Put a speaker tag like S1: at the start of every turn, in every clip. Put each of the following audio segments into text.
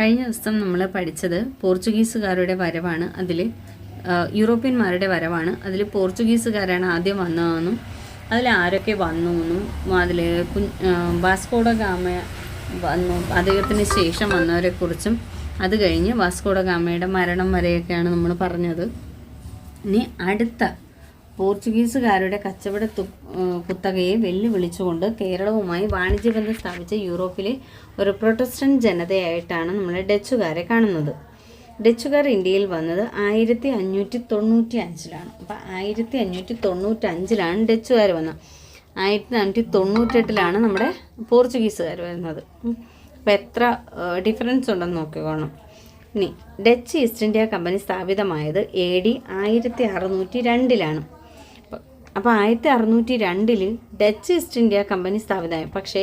S1: കഴിഞ്ഞ ദിവസം നമ്മൾ പഠിച്ചത് പോർച്ചുഗീസുകാരുടെ വരവാണ്. അതിൽ യൂറോപ്യന്മാരുടെ വരവാണ്. അതിൽ പോർച്ചുഗീസുകാരാണ് ആദ്യം വന്നതെന്നും അതിൽ ആരൊക്കെ വന്നു എന്നും അതിൽ വാസ്കോഡ ഗാമ വന്നു അദ്ദേഹത്തിന് ശേഷം വന്നവരെക്കുറിച്ചും അത് കഴിഞ്ഞ് വാസ്കോഡ ഗാമയുടെ മരണം വരെയൊക്കെയാണ് നമ്മൾ പറഞ്ഞത്. ഇനി അടുത്ത പോർച്ചുഗീസുകാരുടെ കച്ചവട കുത്തകയെ വെല്ലുവിളിച്ചുകൊണ്ട് കേരളവുമായി വാണിജ്യബന്ധം സ്ഥാപിച്ച യൂറോപ്പിലെ ഒരു പ്രൊട്ടസ്റ്റന്റ് ജനതയായിട്ടാണ് നമ്മൾ ഡച്ചുകാരെ കാണുന്നത്. ഡച്ചുകാർ ഇന്ത്യയിൽ വന്നത് ആയിരത്തി അഞ്ഞൂറ്റി തൊണ്ണൂറ്റി അഞ്ചിലാണ് അപ്പം ആയിരത്തി അഞ്ഞൂറ്റി തൊണ്ണൂറ്റി അഞ്ചിലാണ് ഡച്ചുകാർ വന്നത്. ആയിരത്തി അഞ്ഞൂറ്റി തൊണ്ണൂറ്റെട്ടിലാണ് നമ്മുടെ പോർച്ചുഗീസുകാർ വരുന്നത്. അപ്പോൾ എത്ര ഡിഫറൻസ് ഉണ്ടെന്ന് നോക്കിക്കോണം ഇനി ഡച്ച് ഈസ്റ്റ് ഇന്ത്യ കമ്പനി സ്ഥാപിതമായത് എ ഡി ആയിരത്തി അറുന്നൂറ്റി രണ്ടിലാണ് അപ്പോൾ ആയിരത്തി അറുന്നൂറ്റി രണ്ടിൽ ഡച്ച് ഈസ്റ്റ് ഇന്ത്യ കമ്പനി സ്ഥാപിതമായി. പക്ഷേ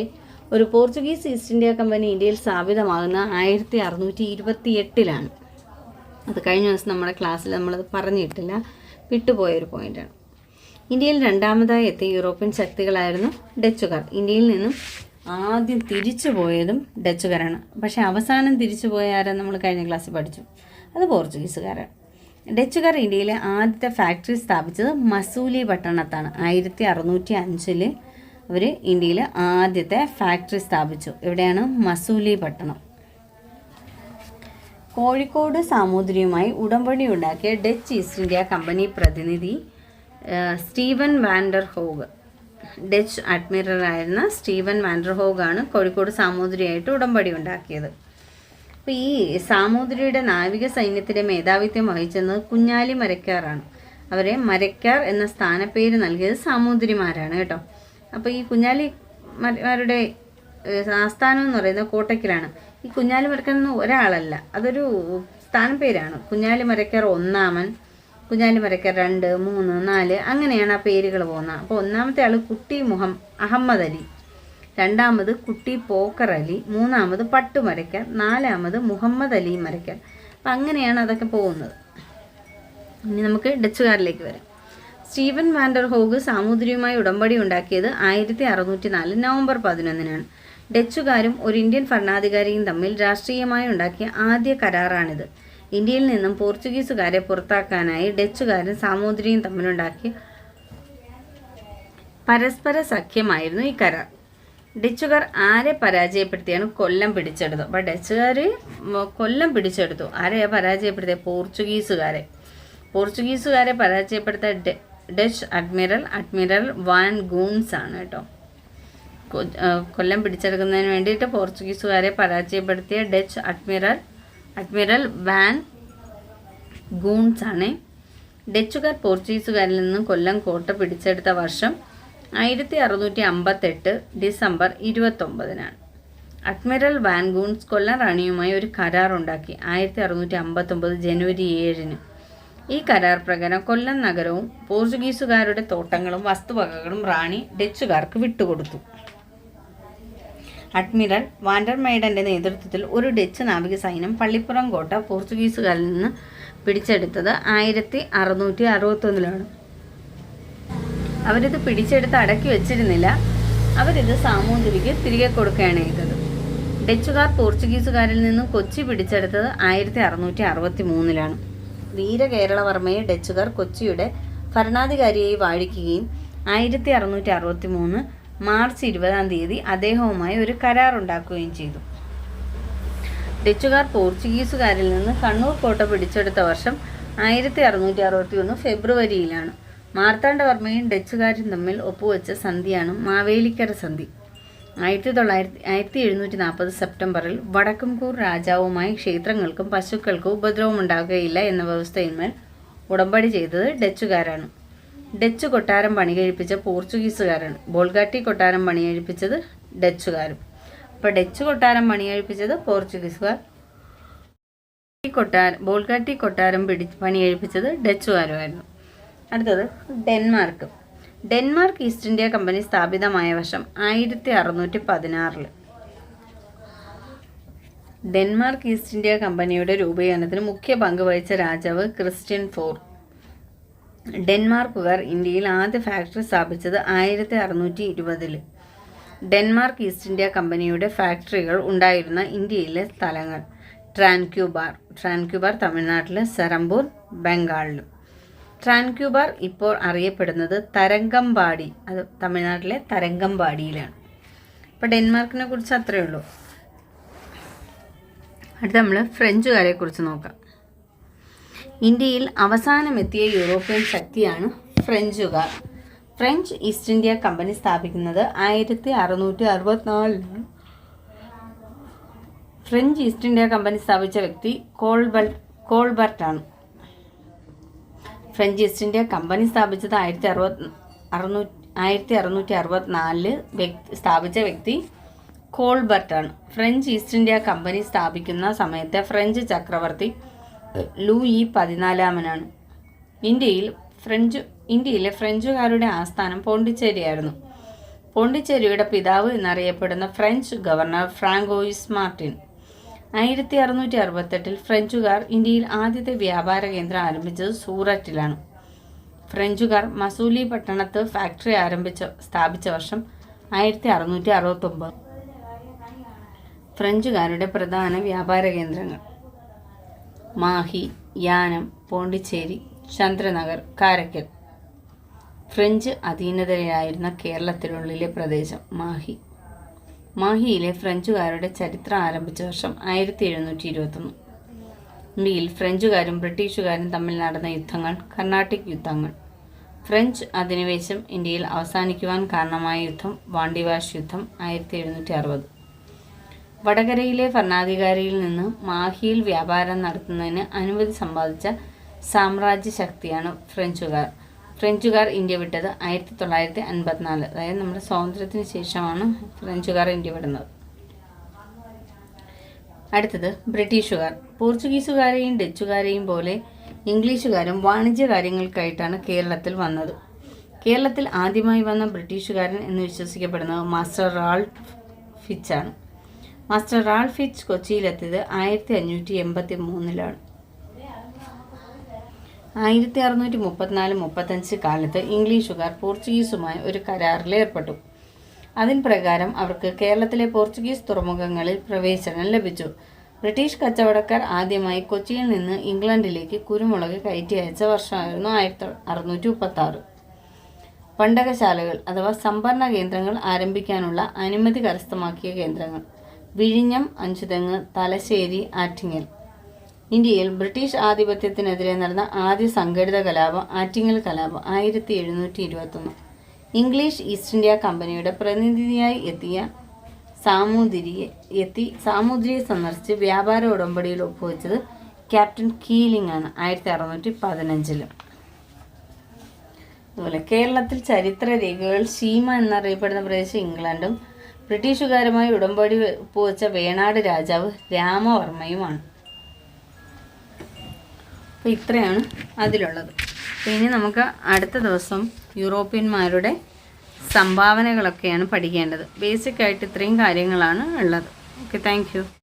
S1: ഒരു പോർച്ചുഗീസ് ഈസ്റ്റ് ഇന്ത്യ കമ്പനി ഇന്ത്യയിൽ സ്ഥാപിതമാകുന്ന ആയിരത്തി അറുന്നൂറ്റി ഇരുപത്തി എട്ടിലാണ് അത് കഴിഞ്ഞ ദിവസം നമ്മുടെ ക്ലാസ്സിൽ നമ്മളത് പറഞ്ഞിട്ടില്ല. വിട്ടുപോയൊരു പോയിന്റാണ് ഇന്ത്യയിൽ രണ്ടാമതായി എത്തിയ യൂറോപ്യൻ ശക്തികളായിരുന്നു ഡച്ചുകാർ. ഇന്ത്യയിൽ നിന്നും ആദ്യം തിരിച്ചു പോയതും ഡച്ചുകാരാണ്. പക്ഷേ അവസാനം തിരിച്ചു പോയ ആരാ നമ്മൾ കഴിഞ്ഞ ക്ലാസ്സിൽ പഠിച്ചു? അത് പോർച്ചുഗീസുകാരാണ്. ഡച്ചുകാർ ഇന്ത്യയിലെ ആദ്യത്തെ ഫാക്ടറി സ്ഥാപിച്ചത് മസൂലി പട്ടണത്താണ്. ആയിരത്തി അറുന്നൂറ്റി അഞ്ചിൽ അവർ ഇന്ത്യയിൽ ആദ്യത്തെ ഫാക്ടറി സ്ഥാപിച്ചു. എവിടെയാണ്? മസൂലി പട്ടണം. കോഴിക്കോട് സാമൂതിരിയുമായി ഉടമ്പടി ഉണ്ടാക്കിയ ഡച്ച് ഈസ്റ്റ് ഇന്ത്യ കമ്പനി പ്രതിനിധി സ്റ്റീവൻ വാൻഡർ ഹോഗ് ഡച്ച് അഡ്മിറലായിരുന്ന സ്റ്റീവൻ വാൻഡർ ഹോഗാണ് കോഴിക്കോട് സാമൂതിരിയായിട്ട് ഉടമ്പടി ഉണ്ടാക്കിയത്. അപ്പോൾ ഈ സാമൂതിരിയുടെ നാവിക സൈന്യത്തിന്റെ മേധാവിത്വം വഹിച്ചത് കുഞ്ഞാലി മരക്കാറാണ്. അവരെ മരക്കാർ എന്ന സ്ഥാനപ്പേര് നൽകിയത് സാമൂതിരിമാരാണ് കേട്ടോ. അപ്പോൾ ഈ കുഞ്ഞാലി മരക്കാരുടെ ആസ്ഥാനം എന്ന് പറയുന്നത് കോട്ടയ്ക്കലാണ് ഈ കുഞ്ഞാലി മരക്കാർ എന്ന് ഒരാളല്ല അതൊരു സ്ഥാനപ്പേരാണ്. കുഞ്ഞാലി മരക്കാർ ഒന്നാമൻ കുഞ്ഞാലി മരക്കാർ രണ്ട് മൂന്ന് നാല് അങ്ങനെയാണ് ആ പേരുകൾ പോകുന്നത്. അപ്പോൾ ഒന്നാമത്തെ ആൾ കുട്ടി മുഹം അഹമ്മദ് അലി. രണ്ടാമത് കുട്ടി പോക്കർ അലി മൂന്നാമത് പട്ടു മരയ്ക്കൽ നാലാമത് മുഹമ്മദ് അലി മരയ്ക്കൽ. അപ്പം അങ്ങനെയാണ് അതൊക്കെ പോകുന്നത്. ഇനി നമുക്ക് ഡച്ചുകാരിലേക്ക് വരാം. സ്റ്റീവൻ വാൻഡർ ഹോഗ് സാമൂതിരിയുമായി ഉടമ്പടി ഉണ്ടാക്കിയത് ആയിരത്തി അറുന്നൂറ്റി നാല് നവംബർ പതിനൊന്നിനാണ്. ഡച്ചുകാരും ഒരു ഇന്ത്യൻ ഭരണാധികാരിയും തമ്മിൽ രാഷ്ട്രീയമായി ഉണ്ടാക്കിയ ആദ്യ കരാറാണിത്. ഇന്ത്യയിൽ നിന്നും പോർച്ചുഗീസുകാരെ പുറത്താക്കാനായി ഡച്ചുകാരും സാമൂതിരിയും തമ്മിലുണ്ടാക്കിയ പരസ്പര സഖ്യമായിരുന്നു ഈ കരാർ. ഡച്ചുകാർ ആരെ പരാജയപ്പെടുത്തിയാണ് കൊല്ലം പിടിച്ചെടുത്തത്? അപ്പോൾ ഡച്ചുകാർ കൊല്ലം പിടിച്ചെടുത്തു. ആരെയാണ് പരാജയപ്പെടുത്തിയത് പോർച്ചുഗീസുകാരെ. പോർച്ചുഗീസുകാരെ പരാജയപ്പെടുത്ത Dutch admiral admiral Van Goens ആണ് കേട്ടോ. കൊല്ലം പിടിച്ചെടുക്കുന്നതിന് വേണ്ടിയിട്ട് പോർച്ചുഗീസുകാരെ പരാജയപ്പെടുത്തിയ Dutch admiral admiral Van Goens ആണ്. ഡച്ചുകാർ പോർച്ചുഗീസുകാരിൽ നിന്നും കൊല്ലം കോട്ട പിടിച്ചെടുത്ത വർഷം ആയിരത്തി അറുന്നൂറ്റി അമ്പത്തെട്ട് ഡിസംബർ ഇരുപത്തൊമ്പതിനാണ്. അഡ്മിറൽ വാൻഗൂൺസ് കൊല്ലം റാണിയുമായി ഒരു കരാർ ഉണ്ടാക്കി ആയിരത്തി അറുന്നൂറ്റി അമ്പത്തൊമ്പത് ജനുവരി ഏഴിന്. ഈ കരാർ പ്രകാരം കൊല്ലം നഗരവും പോർച്ചുഗീസുകാരുടെ തോട്ടങ്ങളും വസ്തുവകകളും റാണി ഡച്ചുകാർക്ക് വിട്ടുകൊടുത്തു. അഡ്മിറൽ വാൻഡർമൈഡന്റെ നേതൃത്വത്തിൽ ഒരു ഡച്ച് നാവിക സൈന്യം പള്ളിപ്പുറം കോട്ട പോർച്ചുഗീസുകാരിൽ നിന്ന് പിടിച്ചെടുത്തത് ആയിരത്തി അറുന്നൂറ്റി അറുപത്തൊന്നിലാണ് അവരിത് പിടിച്ചെടുത്ത് അടക്കി വെച്ചിരുന്നില്ല. അവരിത് സാമൂതിരിക്ക് തിരികെ കൊടുക്കുകയാണ് ചെയ്തത്. ഡച്ചുകാർ പോർച്ചുഗീസുകാരിൽ നിന്നും കൊച്ചി പിടിച്ചെടുത്തത് ആയിരത്തി അറുന്നൂറ്റി അറുപത്തി മൂന്നിലാണ് വീരകേരളവർമ്മയെ ഡച്ചുകാർ കൊച്ചിയുടെ ഭരണാധികാരിയായി വാഴിക്കുകയും ആയിരത്തി അറുന്നൂറ്റി അറുപത്തി മൂന്ന് മാർച്ച് ഇരുപതാം തീയതി അദ്ദേഹവുമായി ഒരു കരാർ ഉണ്ടാക്കുകയും ചെയ്തു. ഡച്ചുകാർ പോർച്ചുഗീസുകാരിൽ നിന്ന് കണ്ണൂർ കോട്ട പിടിച്ചെടുത്ത വർഷം ആയിരത്തി അറുന്നൂറ്റി അറുപത്തി ഒന്ന് ഫെബ്രുവരിയിലാണ്. മാർത്താണ്ഡവർമ്മയും ഡച്ചുകാരും തമ്മിൽ ഒപ്പുവെച്ച സന്ധിയാണ് മാവേലിക്കര സന്ധി. ആയിരത്തി തൊള്ളായിരത്തി ആയിരത്തി എഴുന്നൂറ്റി നാൽപ്പത് സെപ്റ്റംബറിൽ വടക്കംകൂർ രാജാവുമായി ക്ഷേത്രങ്ങൾക്കും പശുക്കൾക്കും ഉപദ്രവം ഉണ്ടാകുകയില്ല എന്ന വ്യവസ്ഥയിന്മേൽ ഉടമ്പടി ചെയ്തത് ഡച്ചുകാരാണ്. ഡച്ച് കൊട്ടാരം പണികഴിപ്പിച്ച പോർച്ചുഗീസുകാരാണ്. ബോൾഗാട്ടി കൊട്ടാരം പണികഴിപ്പിച്ചത് ഡച്ചുകാരും. അപ്പോൾ ഡച്ച് കൊട്ടാരം പണികഴിപ്പിച്ചത് പോർച്ചുഗീസുകാർ. കൊട്ടാരം ബോൾഗാട്ടി കൊട്ടാരം പിടി പണികഴിപ്പിച്ചത് ഡച്ചുകാരുമായിരുന്നു. അടുത്തത് Denmark. Denmark East India company സ്ഥാപിതമായ വർഷം ആയിരത്തി അറുന്നൂറ്റി പതിനാറിൽ ഡെൻമാർക്ക് ഈസ്റ്റ് ഇന്ത്യ കമ്പനിയുടെ രൂപീകരണത്തിന് മുഖ്യ പങ്ക് വഹിച്ച രാജാവ് ക്രിസ്ത്യൻ ഫോർ. ഡെൻമാർക്കുകാർ ഇന്ത്യയിൽ ആദ്യ ഫാക്ടറി സ്ഥാപിച്ചത് ആയിരത്തി അറുന്നൂറ്റി ഇരുപതിൽ ഡെൻമാർക്ക് ഈസ്റ്റ് ഇന്ത്യ കമ്പനിയുടെ ഫാക്ടറികൾ ഉണ്ടായിരുന്ന ഇന്ത്യയിലെ സ്ഥലങ്ങൾ ട്രാൻക്യൂബാർ ട്രാൻക്യൂബാർ തമിഴ്നാട്ടിലെ സെറമ്പൂർ ബംഗാളിലും. ട്രാൻക്യൂബാർ ഇപ്പോൾ അറിയപ്പെടുന്നത് തരംഗമ്പാടി അത് തമിഴ്നാട്ടിലെ തരംഗമ്പാടിയിലാണ് അപ്പോൾ ഡെൻമാർക്കിനെ കുറിച്ച് അത്രയേ ഉള്ളൂ. അടുത്ത നമ്മൾ ഫ്രഞ്ചുകാരെ കുറിച്ച് നോക്കാം. ഇന്ത്യയിൽ അവസാനമെത്തിയ യൂറോപ്യൻ ശക്തിയാണ് ഫ്രഞ്ചുകാർ. ഫ്രഞ്ച് ഈസ്റ്റ് ഇന്ത്യ കമ്പനി സ്ഥാപിക്കുന്നത് ആയിരത്തി അറുന്നൂറ്റി അറുപത്തിനാലിലാണ് ഫ്രഞ്ച് ഈസ്റ്റ് ഇന്ത്യ കമ്പനി സ്ഥാപിച്ച വ്യക്തി കോൾബൽ കോൾബർട്ടാണ്. ഫ്രഞ്ച് ഈസ്റ്റ് ഇന്ത്യ കമ്പനി സ്ഥാപിച്ചത് ആയിരത്തി അറുപത് അറുന്നൂറ്റി ആയിരത്തി അറുന്നൂറ്റി അറുപത്തിനാലിൽ വ്യക്തി സ്ഥാപിച്ച വ്യക്തി കോൾബർട്ടാണ് ഫ്രഞ്ച് ഈസ്റ്റ് ഇന്ത്യ കമ്പനി സ്ഥാപിക്കുന്ന സമയത്തെ ഫ്രഞ്ച് ചക്രവർത്തി ലൂയി പതിനാലാമനാണ്. ഇന്ത്യയിൽ ഫ്രഞ്ച് ഇന്ത്യയിലെ ഫ്രഞ്ചുകാരുടെ ആസ്ഥാനം പോണ്ടിച്ചേരിയായിരുന്നു. പോണ്ടിച്ചേരിയുടെ പിതാവ് എന്നറിയപ്പെടുന്ന ഫ്രഞ്ച് ഗവർണർ ഫ്രാങ്കോയിസ് മാർട്ടിൻ. ആയിരത്തി അറുന്നൂറ്റി അറുപത്തെട്ടിൽ ഫ്രഞ്ചുകാർ ഇന്ത്യയിൽ ആദ്യത്തെ വ്യാപാര കേന്ദ്രം ആരംഭിച്ചത് സൂററ്റിലാണ്. ഫ്രഞ്ചുകാർ മസൂലി പട്ടണത്ത് ഫാക്ടറി ആരംഭിച്ച സ്ഥാപിച്ച വർഷം ആയിരത്തി അറുന്നൂറ്റി അറുപത്തൊമ്പത് ഫ്രഞ്ചുകാരുടെ പ്രധാന വ്യാപാര കേന്ദ്രങ്ങൾ മാഹി യാനം പോണ്ടിച്ചേരി ചന്ദ്രനഗർ കാരക്കൽ. ഫ്രഞ്ച് അധീനതയിലായിരുന്ന കേരളത്തിനുള്ളിലെ പ്രദേശം മാഹി. മാഹിയിലെ ഫ്രഞ്ചുകാരുടെ ചരിത്രം ആരംഭിച്ച വർഷം ആയിരത്തി എഴുന്നൂറ്റി ഇരുപത്തൊന്ന് ഇന്ത്യയിൽ ഫ്രഞ്ചുകാരും ബ്രിട്ടീഷുകാരും തമ്മിൽ നടന്ന യുദ്ധങ്ങൾ കർണാട്ടിക് യുദ്ധങ്ങൾ. ഫ്രഞ്ച് അധിനിവേശം ഇന്ത്യയിൽ അവസാനിക്കുവാൻ കാരണമായ യുദ്ധം വാണ്ടിവാഷ് യുദ്ധം ആയിരത്തി എഴുന്നൂറ്റി അറുപത് വടകരയിലെ ഭരണാധികാരിയിൽ നിന്ന് മാഹിയിൽ വ്യാപാരം നടത്തുന്നതിന് അനുമതി സമ്പാദിച്ച സാമ്രാജ്യ ശക്തിയാണ് ഫ്രഞ്ചുകാർ. ഫ്രഞ്ചുകാർ ഇന്ത്യ വിട്ടത് ആയിരത്തി തൊള്ളായിരത്തി അൻപത്തിനാല് അതായത് നമ്മുടെ സ്വാതന്ത്ര്യത്തിന് ശേഷമാണ് ഫ്രഞ്ചുകാർ ഇന്ത്യ വിടുന്നത്. അടുത്തത് ബ്രിട്ടീഷുകാർ. പോർച്ചുഗീസുകാരെയും ഡച്ചുകാരെയും പോലെ ഇംഗ്ലീഷുകാരും വാണിജ്യ കാര്യങ്ങൾക്കായിട്ടാണ് കേരളത്തിൽ വന്നത്. കേരളത്തിൽ ആദ്യമായി വന്ന ബ്രിട്ടീഷുകാരൻ എന്ന് വിശ്വസിക്കപ്പെടുന്നത് മാസ്റ്റർ റാൾ ഫിച്ചാണ്. മാസ്റ്റർ റാൾ ഫിച്ച് കൊച്ചിയിലെത്തിയത് ആയിരത്തി അഞ്ഞൂറ്റി എൺപത്തി മൂന്നിലാണ് ആയിരത്തി അറുന്നൂറ്റി മുപ്പത്തിനാല് മുപ്പത്തഞ്ച് കാലത്ത് ഇംഗ്ലീഷുകാർ പോർച്ചുഗീസുമായി ഒരു കരാറിൽ ഏർപ്പെട്ടു അതിൻ പ്രകാരം അവർക്ക് കേരളത്തിലെ പോർച്ചുഗീസ് തുറമുഖങ്ങളിൽ പ്രവേശനം ലഭിച്ചു. ബ്രിട്ടീഷ് കച്ചവടക്കാർ ആദ്യമായി കൊച്ചിയിൽ നിന്ന് ഇംഗ്ലണ്ടിലേക്ക് കുരുമുളക് കയറ്റി അയച്ച വർഷമായിരുന്നു ആയിരത്തി അറുന്നൂറ്റി മുപ്പത്തി ആറ് പണ്ടകശാലകൾ അഥവാ സംഭരണ കേന്ദ്രങ്ങൾ ആരംഭിക്കാനുള്ള അനുമതി കരസ്ഥമാക്കിയ കേന്ദ്രങ്ങൾ. വിഴിഞ്ഞം അഞ്ചുതെങ്ങ് തലശ്ശേരി ആറ്റിങ്ങൽ. ഇന്ത്യയിൽ ബ്രിട്ടീഷ് ആധിപത്യത്തിനെതിരെ നടന്ന ആദ്യ സംഘടിത കലാപം ആറ്റിങ്ങൽ കലാപം ആയിരത്തി എഴുന്നൂറ്റി ഇരുപത്തൊന്ന്. ഇംഗ്ലീഷ് ഈസ്റ്റ് ഇന്ത്യ കമ്പനിയുടെ പ്രതിനിധിയായി എത്തിയ സാമൂതിരിയെ എത്തി സാമൂതിരിയെ സന്ദർശിച്ച് വ്യാപാര ഉടമ്പടിയിൽ ഒപ്പുവെച്ചത് ക്യാപ്റ്റൻ കീലിംഗ് ആണ് ആയിരത്തി അറുന്നൂറ്റി പതിനഞ്ചിലും. അതുപോലെ കേരളത്തിൽ ചരിത്ര രേഖകൾ ഷീമ എന്നറിയപ്പെടുന്ന പ്രദേശം ഇംഗ്ലണ്ടും ബ്രിട്ടീഷുകാരുമായി ഉടമ്പടി ഒപ്പുവെച്ച വേണാട് രാജാവ് രാമവർമ്മയുമാണ്. അപ്പോൾ ഇത്രയാണ് അതിലുള്ളത്. ഇനി നമുക്ക് അടുത്ത ദിവസം യൂറോപ്യന്മാരുടെ സംഭാവനകളൊക്കെയാണ് പഠിക്കേണ്ടത്. ബേസിക്കായിട്ട് ഇത്രയും കാര്യങ്ങളാണ് ഉള്ളത്. Okay thank